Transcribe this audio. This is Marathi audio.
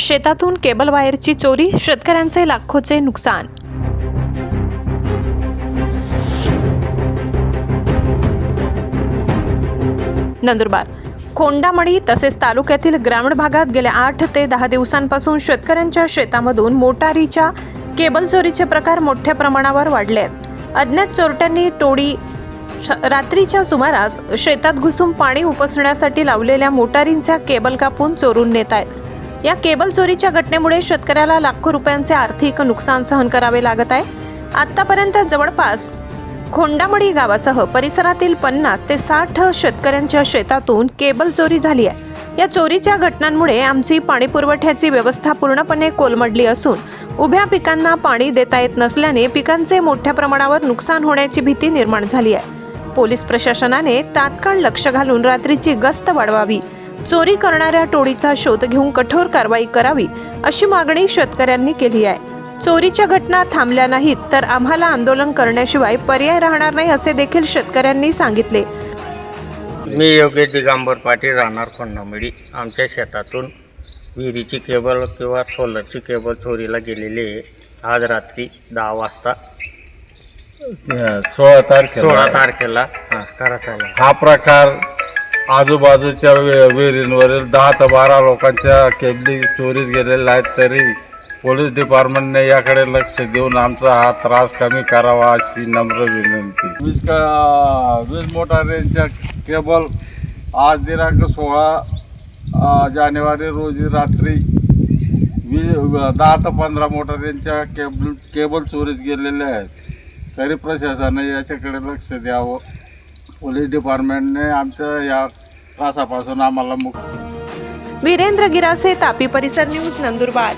शेतातून केबल वायरची चोरी शेतकऱ्यांचे लाखोचे नुकसान. नंदुरबार. खोंडामळी तसेच तालुक्यातील ग्रामीण भागात गेल्या आठ ते दहा दिवसांपासून शेतकऱ्यांच्या शेतामधून मोटारीच्या केबल चोरीचे प्रकार मोठ्या प्रमाणावर वाढले आहेत. अज्ञात चोरट्यांनी टोळी श- रात्रीच्या सुमारास शेतात घुसून पाणी उपसण्यासाठी लावलेल्या मोटारींच्या केबल कापून चोरून नेत आहेत. या केबल चोरीच्या घटनेमुळे शेतकऱ्याला लाखो रुपयांचे आर्थिक नुकसान सहन करावे लागत आहे. आतापर्यंत जवळपास खोंडामडी गावासह परिसरातील पन्नास ते साठ शेतकऱ्यांच्या शेतातून केबल चोरी झाली आहे. या चोरीच्या घटनांमुळे आमची पाणी पुरवठ्याची व्यवस्था पूर्णपणे कोलमडली असून उभ्या पिकांना पाणी देता येत नसल्याने पिकांचे मोठ्या प्रमाणावर नुकसान होण्याची भीती निर्माण झाली आहे. पोलीस प्रशासनाने तात्काळ लक्ष घालून रात्रीची गस्त वाढवावी. चोरी करणाऱ्या टोळीचा शोध घेऊन कठोर कारवाई करावी अशी मागणी शेतकऱ्यांनी केली आहे. चोरीच्या घटना थांबल्या नाहीत तर आम्हाला आंदोलन करण्याशिवाय पर्याय राहणार नाही असे देखील शेतकऱ्यांनी सांगितले. मी योगेश दिगंबर पाटील राहणार खोंडामडी आमच्या शेतातून विहिरीची केबल किंवा सोलरची केबल चोरीला गेलेली आहे. आज रात्री दहा वाजता सोळा तारखेला. सोळा तारखेला हां. हा प्रकार आजूबाजूच्या वे- विहिरींवरील दहा ते बारा लोकांच्या केबली चोरीस गेलेल्या आहेत तरी पोलीस डिपार्टमेंटने याकडे लक्ष देऊन आमचा हा त्रास कमी करावा अशी नम्र विनंती. वीज का वीज मोटारींच्या केबल आज दिनांक सोळा जानेवारी रोजी रात्री वीज दहा ते पंधरा मोटारींच्या केबल केबल चोरीस गेलेल्या आहेत. तरी प्रशासनाने याच्याकडे लक्ष द्यावं. पोलीस डिपार्टमेंटने आमच्या या त्रासापासून आम्हाला मुक्त वीरेंद्र गिरासे तापी परिसर न्यूज नंदुरबार.